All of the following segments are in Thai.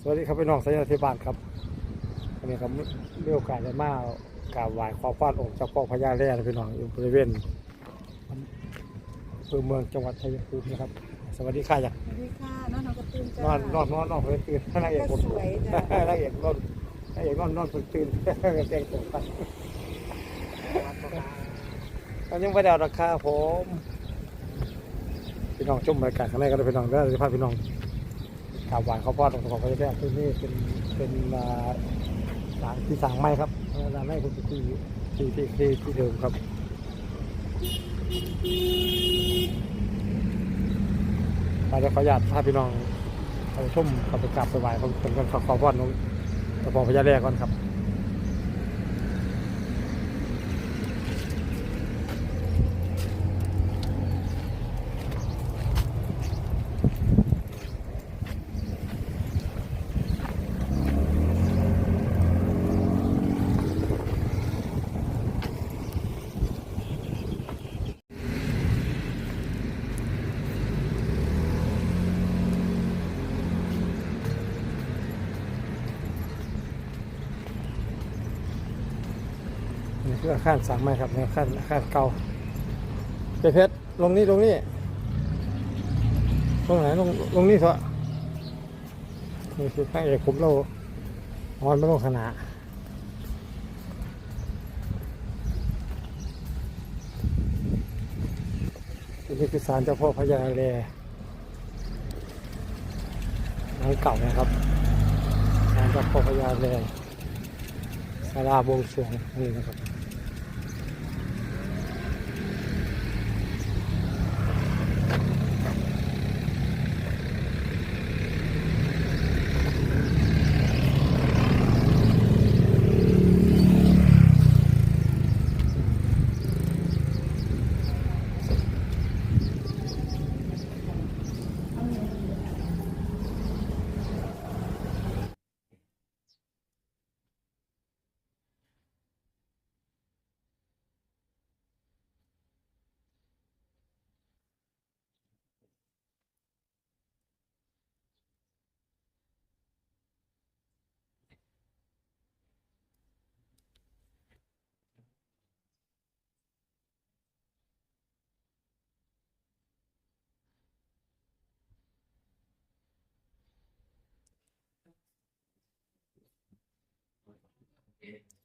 สวัสดีครับพี่น้องสัญญาธิบาลครับวันนี้ครับมีโอกาสได้มากราบไหว้ขอพรองค์เจ้าพ่อพญาแร่นะพี่น้องอยู่บริเวณอำเภอเมืองจังหวัดชัยภูมินะครับ สวัสดีค่ะอยากสวัสดีค่ะน้องน้องกระตุ้นนจ้าอนนอนนอนนอนเพิ่นตื่นนางเอกผมสวยจ้ะนางเอกนอนนางเอกนอนนอนเพิ่นตื่นแต่งตัวกันตอนยังไม่ได้เอาราคาผมพี่น้องชมบรรยากาศข้างในกันเลยพี่น้องเด้อจะพาพี่น้อง กราบหว้ขอพรของของประเจ้าที่นี่เป็นเป็นอ่าสางที่สางไม้ครับสางไม้คุณที่ที่ที่ที่ที่เดิมครับไปแล้วขออนุญาตพาพี่น้องไปชมกับไปกราบไปไหว้เขาเป็นกันขอพรของเจ้าพ่อพญาแรกก่อนครับนี่คื ออาคารสางไม้ครับนี่อาคารอาคารเก่าเจเพชรลงนี่ลงนี่ลงไหนลงลงนี่เถอะนี่คือพระเอกผมเราออนไม่ลงขนาดนี่คือศาลเจ้าพ่อพญาแลหลังเก่านะครับศาลเจ้าพ่อพญาแลศาลาบวงสรวงนี่นะครับ Yeah.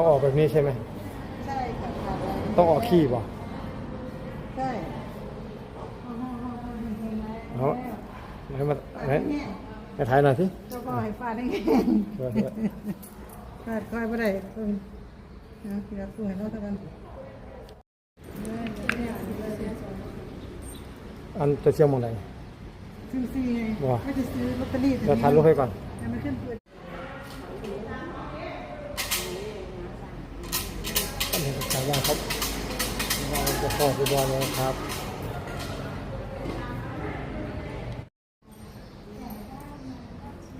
ต้องออกแบบนี้ใช่ไหมใช่ค่ะค่ะต้องออกขี้ป่ะใช่เอาไหนมาไหนไหนถ่ายหน่อยสิเจ้าพ่อให้ฟาดได้ไงเออฟาดคอยไม่ได้เพิ่งนะพี่รับตัวให้เราเท่ากันอันจะเชื่อมมองไหนซื้อซีไงว้าไม่จะซื้อลอตเตอรี่จะถ่ายรูปให้ก่อนให้มันขึ้นเปิด อั นนี้ก็ถ่ายได้ครับเราจะขอไปบอลเลยครับ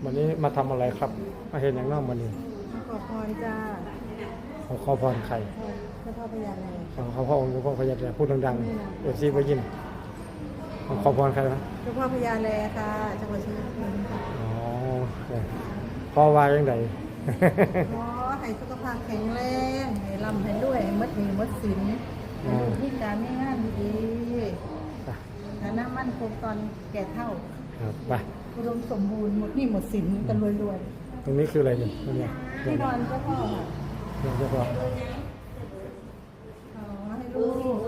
วันนี้มาทำอะไรครับ มาเห็นอย่างนอกวันนี้มาขอพรจ้าขอขอพรใครเจ้าพ่อพญานาคขอขอพระองค์หลวงพ่อพญาแลพูดดังๆเอฟซีไปยินขอขอพรใครนะเจ้าพ่อพญาแลค่ะจังหวัดชัยภูมิค่ะอ๋อเออพ่อว่ายังไง ขอให้สุขภาพแข็งแรงให้ร่ำให้รวยให้มดหนีมดสินให้ลูกมีการมีงานดีฐานะมั่นคงตอนแก่เท่าครับไปอุดมสมบูรณ์หมดหนี่หมดสินกันรวยตรงนี้คืออะไรเนี่ยตรงเนี้ยๆที่นอนเจ้าพ่อค่ะเดี๋ยวจะบอกขอให้ลูก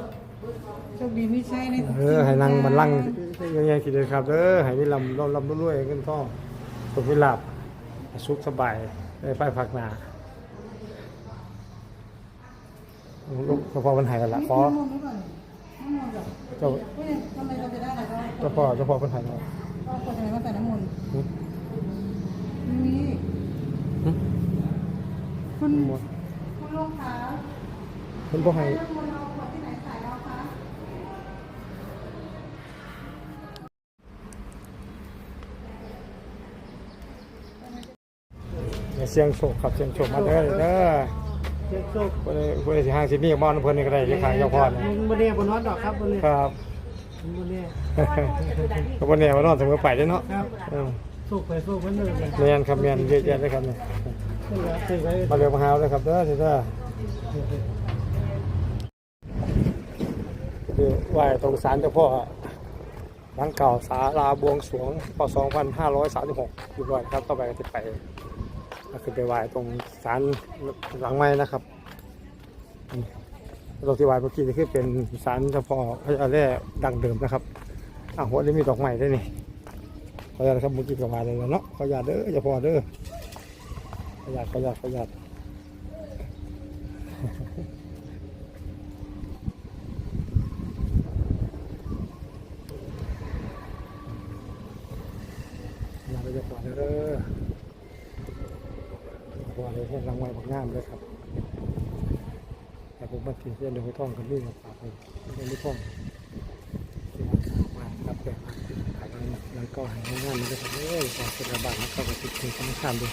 โชคดีไม่ใช่ในทุกเอสิ่อให้นั่งมันลั่งจ้ายังไงคิดเลยครับเออให้มีลำลำลำรวยๆเงินทองสุขวิลาบสุขสบาย ได้ไปพักหนาลูกเฉพาะปัญหากันละขอน้ำมนต์ไว้ก่อนน้ำมนต์ก่อนเจ้าเฮ้ยทำไมเราจะได้อะไรก็เจ้าพ่อเจ้าพ่อปัญหาเนาะก็คนทำไมมาใส่น้ำมนต์หึไม่มีหึคุณหมดคุณลูกค้าคุณพ่อให้ อย่าเสียงโชคครับเสียงโชคมาเด้อเด้อเช็คโชคเพื่อนเพื่อนสิห้างสิมีบ้านเพื่อนนี่ก็ได้ที่ขางเจ้าพ่อนะบนเนี่ยบนนอนดอกครับบนเนี่ยครับบนเนี่ยก็บนเนี่ยมานอนเสมอไปเด้อเนาะครับโชคไปโชคมันเลยกันเรียนครับเรียนเยอะแยะเลยครับเนี่ยมาเรียนมาหาเลยครับเด้อเด้อคือไหว้ตรงศาลเจ้าพ่อหลังเก่าศาลาบวงสรวงพศ2536อยู่บ่อยครับ ต่อไปก็จะไป ก็คือไปไหว้ตรงศาลหลังไม้นะครับตรงที่ไหว้เมื่อกี้นี่คือเป็นศาลเฉพาะอพระยาแร่ดังเดิมนะครับอะหัวนี้มีดอกไม้ด้วยนี่ขออนุญาตครับเมื่อกี้ก็มาเลยแล้วเนาะขออนุญาตเด้อเฉพาพอเด้อขออนุญาตขออนุญาตขออนุญาต มาไปจะขวาเด้อขวาเลยให้รางวัลบักงามเลยครับ แต่ผม บันทีเส้นเดือดท่องกันนี่มาฝากเลยเส้นเดือดท่องมาครับแต่ขายกันแล้วก็หายงานมันก็ทำเลยฝากเป็นระบาดแล้วก็ไปติดถึงธนาคารด้วย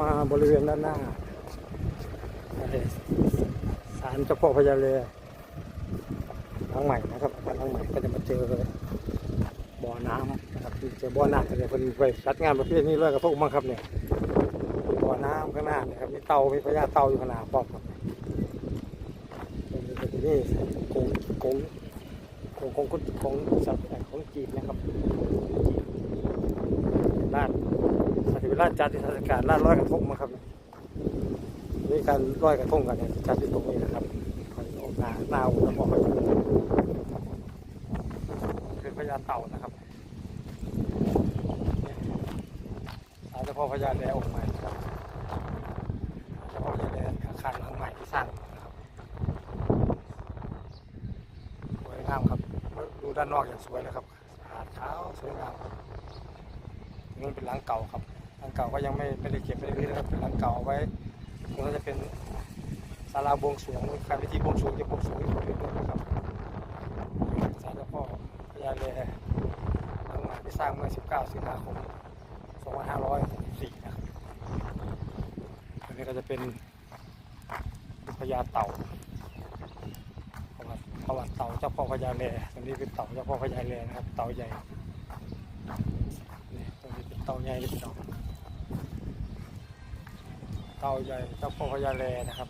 มา บริเวณด้านหน้าศาลเจ้าพ่อพญาเรือหลังใหม่นะครับบ้างใหม่ก็จะมาเจอบ่อน้ำนะครับที่เจอบ่อน้ำเนี่ยเพิ่นไปจัดงานประเภทนี้ลอยกระทงมั้งครับเนี่ยบ่อน้ำข้างหน้านี่ยครับมีเตามีพญาเตาอยู่ข้างหน้าป้อมครับนี่กงกงกงกงกงของสัตว์ของจีนนะครับร้าน เป็นร้านจัดที่เทศกาลร้านลอยกระทงมั้งครับนี่การลอยกระทงกันเนี่ยจัดที่ตรงนี้นะครับหน้าหนาอุณหภูมิเป็นพญาเต่านะครับอาจจะพอพญาแลออกใหม่ครับเฉพาะพญาแลอาคารหลังใหม่ที่สร้างนะครับสวยงามครับดูด้านนอกอย่างสวยเลยครับหาดขาวสวยงามนี่เป็นหลังเก่าครับ หลังเก่าก็ยังไม่ไม่ได้เก็บไม่ได้รื้อนะครับเป็นหลังเก่าไว้ตรงจะเป็นศาลาบวงสรวงใครพิธีบวงสรวงจะบวงสรวงที่บริเวณนี้นะครับศาลเจ้าพ่อพญาแลหลังใหม่ที่สร้างเมื่อ 19 สิงหาคม 2564นะครับอันนี้ก็จะเป็นพญาเต่าประวัติประวัติเต่าเจ้าพ่อพญาแลตรงนี้เป็นเต่าเจ้าพ่อพญาแลนะครับ เต่าใหญ่นี่ตรงนี้เป็นเต่าใหญ่เลยพี่น้อง เต่าใหญ่เจ้าพ่อพญาแลนะครับ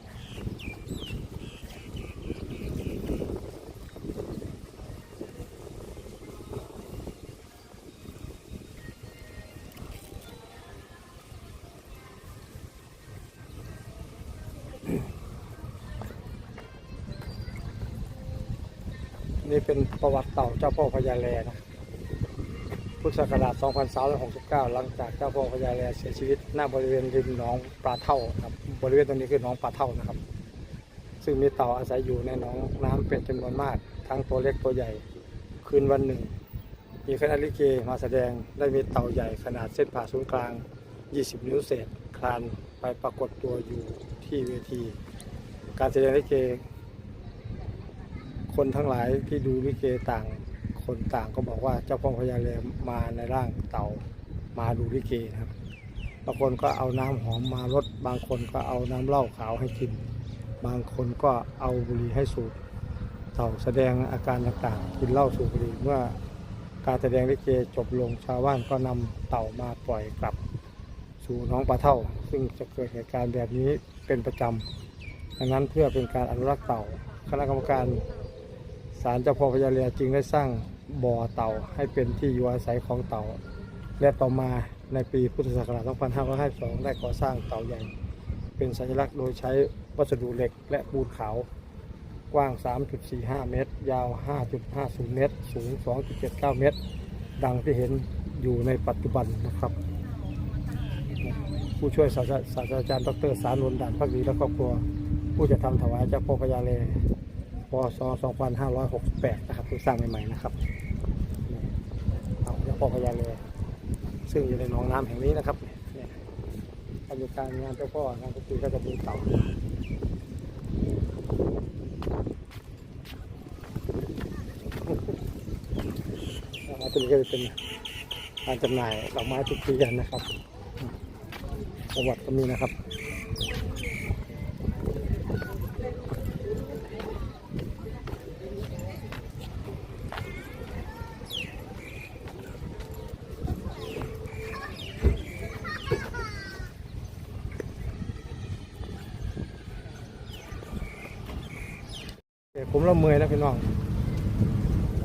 นี่เป็นประวัติเต่าเจ้าพ่อพญาแลนะ พุทธศักราช 2369 หลังจากเจ้าพ่อพญาแลเสียชีวิตหน้าบริเวณริมหนองปลาเท่าครับ บริเวณตรงนี้คือหนองปลาเท่านะครับ ซึ่งมีเต่าอาศัยอยู่ในหนองน้ำเป็นจำนวนมาก ทั้งตัวเล็กตัวใหญ่ คืนวันหนึ่ง มีคณะลิเกมาแสดง ได้มีเต่าใหญ่ขนาดเส้นผ่าศูนย์กลาง 20 นิ้วเศษ คลานไปปรากฏตัวอยู่ที่เวที การแสดงลิเก คนทั้งหลายที่ดูลิเกต่าง คนต่างก็บอกว่าเจ้าพ่อพญาแลมาในร่างเต่ามาดูลิเกนะครับบางคนก็เอาน้ำหอมมารดบางคนก็เอาน้ำเหล้าขาวให้กิน บางคนก็เอาบุหรี่ให้สูบเต่าแสดงอาการต่างๆ กินเหล้าสูบบุหรี่เมื่อการแสดงลิเกจบลงชาวบ้านก็นำเต่ามาปล่อยกลับ สู่น้องปลาเท่า ซึ่งจะเกิดเหตุการณ์แบบนี้เป็นประจำดังนั้นเพื่อเป็นการอนุรักษ์เต่า คณะกรรมการศาลเจ้าพ่อพญาเรือจึงได้สร้าง บ่อเต่าให้เป็นที่อยู่อาศัยของเต่า และต่อมาในปีพุทธศักราช 2552 ได้ก่อสร้างเต่าใหญ่ เป็นสัญลักษณ์โดยใช้วัสดุเหล็กและปูนขาว กว้าง 3.45 เมตร ยาว 5.50 เมตร สูง 2.79 เมตร ดังที่เห็นอยู่ในปัจจุบันนะครับ ผู้ช่วยศาสตราศาสตราจารย์ ดร สารนนด่านพักดีและครอบครัว ผู้จะทำถวายเจ้าพ่อพญาเลพศ 2568 นะครับเพิ่งสร้างใหม่ๆนะครับ พ่อพญาเลยซึ่งอยู่ในหนองน้ำแห่งนี้นะครับเนี่ยบรรยากาศงานเจ้าพ่องานทุกปีก็จะมีเต่าอาตัวนี้ก็จะเป็นการจำหน่ายดอกไม้ทุกปีกันนะครับประวัติก็มีนะครับ เอ่อผมละเมอยนะ พี่น้อง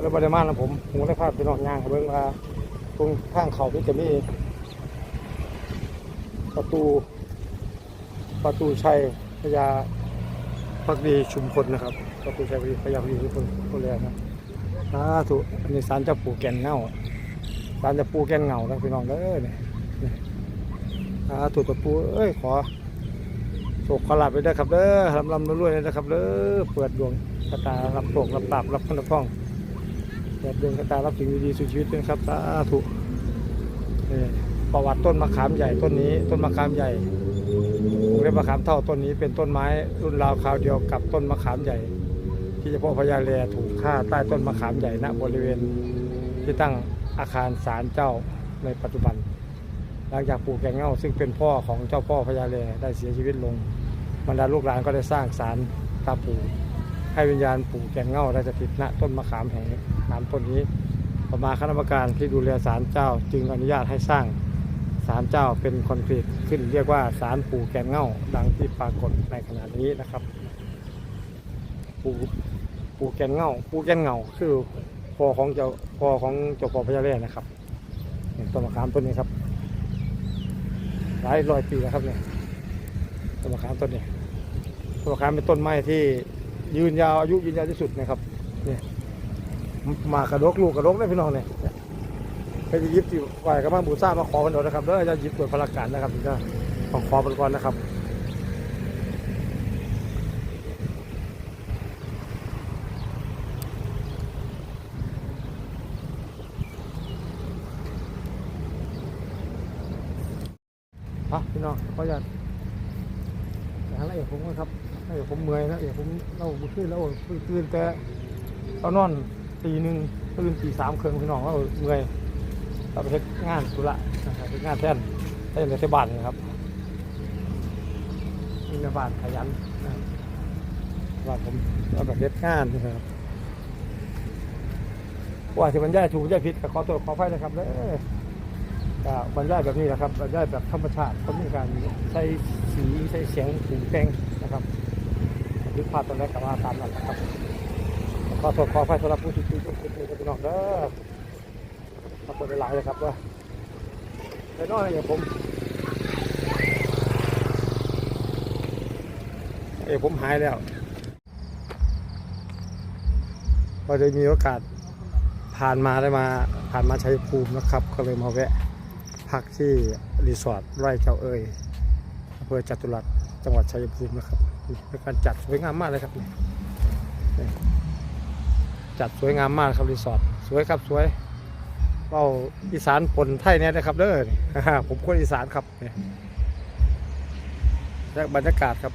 แล้วบริมาณนะผมผมได้พาพี่น้องย่างเบิ่งว่าตรงข้างเขาที่จะมีประตู ประตูชัยพญาพักดีชุมพลนะครับ ประตูชัยพญาพักดีชุมพลคนแรกนะสาธุอันนี้ศาลเจ้าปูแก่นเงาศาลเจ้าปูแก่นเงานะพี่น้องเด้อเนี่ยเนี่ยสาธุตะปูเอ้ยขอโศกขลาบไปได้ครับเด้อลำลำรวยๆเลยนะครับเด้อเปิดดวง ชะตารับโชครับปราบรับพันธพ้องเปิดดวงชะตารับสิ่งดีๆสู่ชีวิตนะครับสาธุประวัติต้นมะขามใหญ่ต้นนี้ ต้นมะขามใหญ่วงเล็บมะขามเท่าต้นนี้เป็นต้นไม้รุ่นราวคราวเดียวกับต้นมะขามใหญ่ ที่เฉพาะพญาแลถูกฆ่าใต้ต้นมะขามใหญ่ณบริเวณที่ตั้งอาคารศาลเจ้าในปัจจุบัน หลังจากปู่แกงเง่าซึ่งเป็นพ่อของเจ้าพ่อพญาแลได้เสียชีวิตลงบรรดาลูกหลานก็ได้สร้างศาลตาปู่ ให้วิญญาณปู่แกงเง่าได้สถิตณต้นมะขามแห่งขามต้นนี้ต่อมาคณะกรรมการที่ดูแลศาลเจ้าจึงอนุญาตให้สร้างศาลเจ้าเป็นคอนกรีตขึ้นเรียกว่าศาลปู่แกนเง่าดังที่ปรากฏในขณะนี้นะครับ ปู่ปู่แกนเง่าปู่แกนเง่าคือพ่อของเจ้าพ่อของเจ้าพ่อพญาแร่นะครับต้นมะขามต้นนี้ครับ หลายร้อยปีแล้วครับเนี่ยต้นมะขามต้นนี้ต้นมะขามเป็นต้นไม้ที่ ยืนยาวอายุยืนยาวที่สุดนะครับเนี่ยมากระดกลูกกระดกได้พี่น้องเนี่ยใครจะยิบที่ไหวก็มาบูชามาขอกันเอานะครับแล้วจะยิบตัวพลังการนะครับจะต้องขอมันก่อนนะครับอะพี่น้องขออนุญาตไปหาอะไรอกผมก่อนครับ เอกผมเมื่อยนะเอกผมเราขึ้นแล้วตื่นแต่ตอนนอนตีหนึ่งตื่นตีสามครึ่งพี่น้องเราเมื่อยเราไปเฮ็ดงานธุระนะครับเฮ็ดงานแท่นได้ในที่บ้านนะครับมีในบ้านขยันนะครับบ้านผมเราแบบเฮ็ดงานนะครับว่าที่มันย่ายถูกย่ายผิดก็ขอโทษขอไฟนะครับเด้อบรรยายแบบนี้นะครับบรรยายแบบธรรมชาติเขามีการใช้สีใช้เสียงปรุงแต่งนะครับ ยึดภาพตรงนั้นกลับมาตามนั้นนะครับขอโทษขออภัยสำหรับผู้ที่ที่ที่ที่ที่พี่น้องเด้อขอบคุณหลายเลยครับว่าไปนอนอย่างผมเอ้ผมหายแล้วพอได้มีโอกาสผ่านมาได้มาผ่านมาชัยภูมินะครับ ก็เลยมาแวะพักที่รีสอร์ทไร่เจ้าเอ่ยอำเภอจตุรัสจังหวัดชัยภูมินะครับ เป็นการจัดสวยงามมากเลยครับจัดสวยงามมากครับรีสอร์ทสวยครับสวยเป้าอีสานปนไทยเนี่ยนะครับเด้อผมคนอีสานครับและบรรยากาศครับ